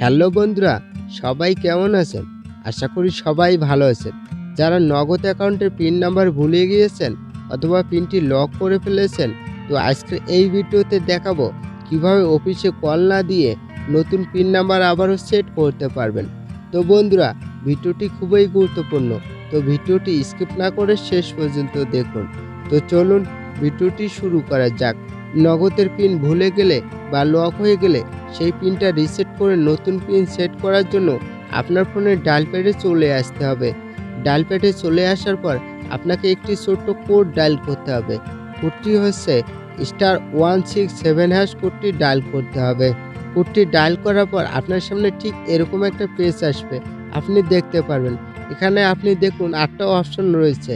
Hello বন্ধুরা, সবাই কেমন আছেন? আশা করি সবাই ভালো আছেন। যারা নগদ অ্যাকাউন্টের পিন নাম্বার ভুলে গিয়েছেন অথবা পিনটি লক করে ফেলেছেন, তো আজকের এই ভিডিওতে দেখাবো কীভাবে অফিসে কল না দিয়ে নতুন পিন নাম্বার আবারও সেট করতে পারবেন। তো বন্ধুরা, ভিডিওটি খুবই গুরুত্বপূর্ণ, তো ভিডিওটি স্কিপ না করে শেষ পর্যন্ত দেখুন। তো চলুন, ভিডিওটি শুরু করা যাক। নগদের পিন ভুলে গেলে বা লক হয়ে গেলে সেই পিনটা রিসেট করে নতুন পিন সেট করার জন্য আপনার ফোনের ডাল প্যাডে চলে আসতে হবে। ডাল প্যাডে চলে আসার পর আপনাকে একটি ছোট্ট কোড ডায়াল করতে হবে। কোডটি হচ্ছে star one six seven hash কোডটি ডায়াল করতে হবে। কোডটি ডায়াল করার পর আপনার সামনে ঠিক এরকম একটা পেজ আসবে। আপনি দেখতে পারবেন। এখানে আপনি দেখুন আটটা অপশন রয়েছে।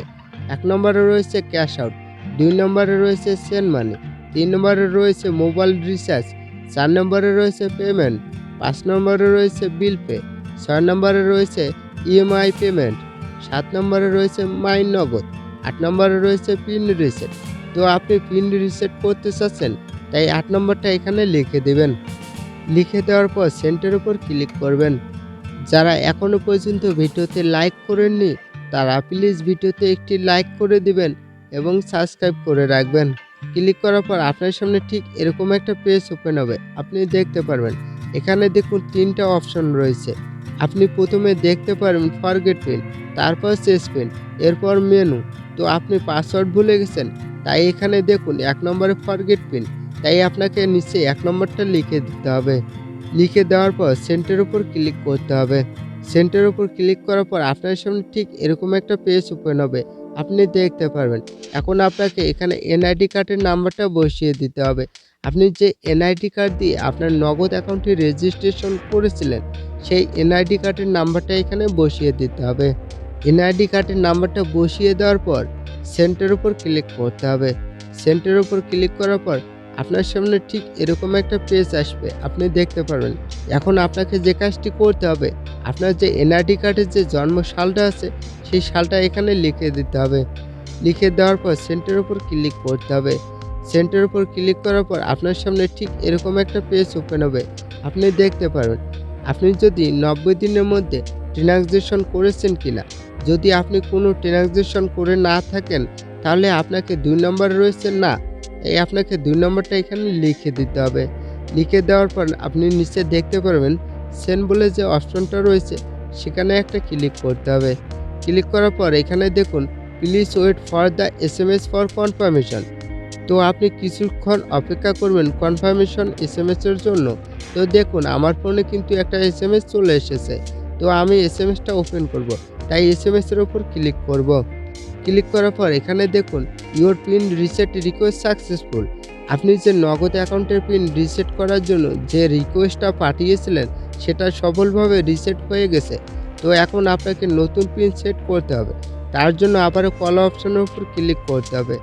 এক নম্বরে রয়েছে ক্যাশ আউট দুই নম্বরে রয়েছে সেন্ড মানি তিন নম্বরে রয়েছে মোবাইল রিচার্জ, চার নম্বরে রয়েছে পেমেন্ট পাঁচ নম্বরে রয়েছে বিল পে ছয় নম্বরে রয়েছে ইএমআই পেমেন্ট সাত নম্বরে রয়েছে মাইন নগদ, আট নম্বরে রয়েছে পিন রিসেট তো আপনি পিন রিসেট করতে চাচ্ছেন, তাই আট নম্বরটা এখানে লিখে দেবেন। লিখে দেওয়ার পর সেন্টার উপর ক্লিক করবেন। যারা এখনও পর্যন্ত ভিডিওতে লাইক করেননি, তারা প্লিজ ভিডিওতে একটি লাইক করে দিবেন এবং সাবস্ক্রাইব করে রাখবেন। ক্লিক করার পর আপনার সামনে ঠিক এরকম একটা পেজ ওপেন হবে। আপনি দেখতে পারবেন। এখানে দেখুন তিনটা অপশন রয়েছে। আপনি প্রথমে দেখতে পারবেন ফরগেট পিন তারপর শেষ পিন এরপর মেনু তো আপনি পাসওয়ার্ড ভুলে গেছেন, তাই এখানে দেখুন এক নম্বরে ফরগেট পিন তাই আপনাকে নিচে এক নম্বরটা লিখে দিতে হবে। লিখে দেওয়ার পর সেন্টার উপর ক্লিক করতে হবে। সেন্টার উপর ক্লিক করার পর আপনার সামনে ঠিক এরকম একটা পেজ ওপেন হবে। আপনি দেখতে পারবেন। এখন আপনাকে এখানে এনআইডি কার্ডের নাম্বারটা বসিয়ে দিতে হবে। আপনি যে এনআইডি কার্ড দিয়ে আপনার নগদ অ্যাকাউন্টটি রেজিস্ট্রেশন করেছিলেন, সেই এনআইডি কার্ডের নাম্বারটা এখানে বসিয়ে দিতে হবে। এনআইডি কার্ডের নাম্বারটা বসিয়ে দেওয়ার পর সেন্টার উপর ক্লিক করতে হবে। সেন্টার উপর ক্লিক করার পর আপনার সামনে ঠিক এরকম একটা পেজ আসবে, আপনি দেখতে পারবেন। এখন আপনাকে যে কাজটি করতে হবে, আপনার যে এনআরডি কার্ডের যে জন্ম সালটা আছে, সেই সালটা এখানে লিখে দিতে হবে। লিখে দেওয়ার পর সেন্টার উপর ক্লিক করতে হবে। সেন্টার উপর ক্লিক করার পর আপনার সামনে ঠিক এরকম একটা পেজ ওপেন হবে। আপনি দেখতে পারবেন, আপনি যদি নব্বই দিনের মধ্যে ট্রানজ্যাকশন করেছেন কিনা, যদি আপনি কোনো ট্রানজ্যাকশন করে না থাকেন, তাহলে আপনাকে দুই নম্বরে রয়েছে না। এই আপনাকে দুই নম্বরটা এখানে লিখে দিতে হবে। লিখে দেওয়ার পর আপনি নিচে দেখতে পারবেন সেন বলে যে অপশনটা রয়েছে, সেখানে একটা ক্লিক করতে হবে। ক্লিক করার পর এখানে দেখুন please wait for the S M S for confirmation তো আপনি কিছুক্ষণ অপেক্ষা করবেন কনফার্মেশন এস এম এসের জন্য। তো দেখুন, আমার ফোনে কিন্তু একটা এস এম এস চলে এসেছে। তো আমি এস এম এসটা ওপেন করব। তাই এস এম এসের ওপর ক্লিক করব। ক্লিক করার পর এখানে দেখুন your PIN reset request successful আপনি যে নগদ অ্যাকাউন্টের পিন রিসেট করার জন্য যে রিকোয়েস্টটা পাঠিয়েছিলেন, সেটা সফলভাবে রিসেট হয়ে গেছে। তো এখন আপনাকে নতুন পিন সেট করতে হবে। তার জন্য আবারও কল অপশনের উপর ক্লিক করতে হবে।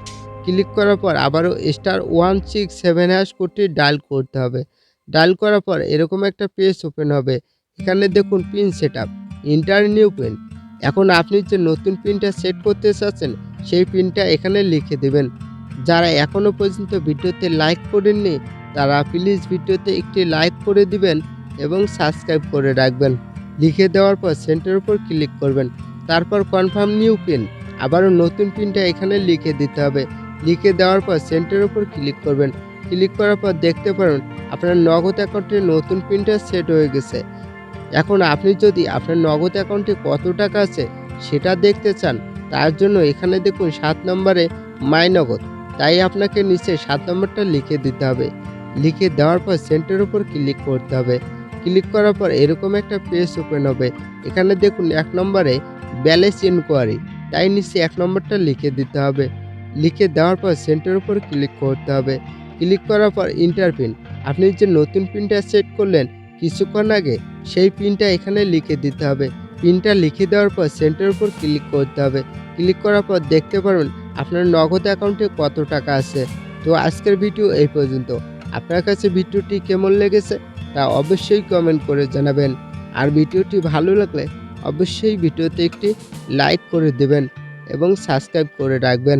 ক্লিক করার পর আবারও star one six seven hash কোডটি ডায়াল করতে হবে। ডায়াল করার পর এরকম একটা পেজ ওপেন হবে। এখানে দেখুন PIN set up enter new PIN এখন আপনি যে নতুন পিনটা সেট করতে চাচ্ছেন সেই পিনটা এখানে লিখে দেবেন। যারা এখনও পর্যন্ত ভিডিওতে লাইক করেননি, তারা প্লিজ ভিডিওতে একটি লাইক করে দিবেন এবং সাবস্ক্রাইব করে রাখবেন। লিখে দেওয়ার পর সেন্টার উপর ক্লিক করবেন। তারপর কনফার্ম নিউ পিন আবারও নতুন পিনটা এখানে লিখে দিতে হবে। লিখে দেওয়ার পর সেন্টার উপর ক্লিক করবেন। ক্লিক করার পর দেখতে পারেন, আপনার নগদ অ্যাকাউন্টে নতুন পিনটা সেট হয়ে গেছে। এখন আপনি যদি আপনার নগদ অ্যাকাউন্টে কত টাকা আছে, সেটা দেখতে চান। তার জন্য এখানে দেখুন সাত নম্বরে মাইনগদ তাই আপনাকে নিচে সাত নম্বরটা লিখে দিতে হবে। লিখে দেওয়ার পর সেন্টার উপর ক্লিক করতে হবে। ক্লিক করার পর এরকম একটা পেজ ওপেন হবে। এখানে দেখুন এক নম্বরে ব্যালেন্স ইনকোয়ারি তাই নিচে এক নম্বরটা লিখে দিতে হবে। লিখে দেওয়ার পর সেন্টার উপর ক্লিক করতে হবে। ক্লিক করার পর ইন্টার পিন আপনি যে নতুন পিনটা সেট করলেন, কিছুক্ষণ আগে সেই পিনটা এখানে লিখে দিতে হবে। পিনটা লিখে দেওয়ার পর সেন্টার উপর ক্লিক করতে হবে। ক্লিক করার পর দেখতে পারবেন আপনার নগদ অ্যাকাউন্টে কত টাকা আছে। তো আজকের ভিডিও এই পর্যন্ত। আপনার কাছে ভিডিওটি কেমন লেগেছে তা অবশ্যই কমেন্ট করে জানাবেন। আর ভিডিওটি ভালো লাগলে অবশ্যই ভিডিওতে একটি লাইক করে দেবেন এবং সাবস্ক্রাইব করে রাখবেন।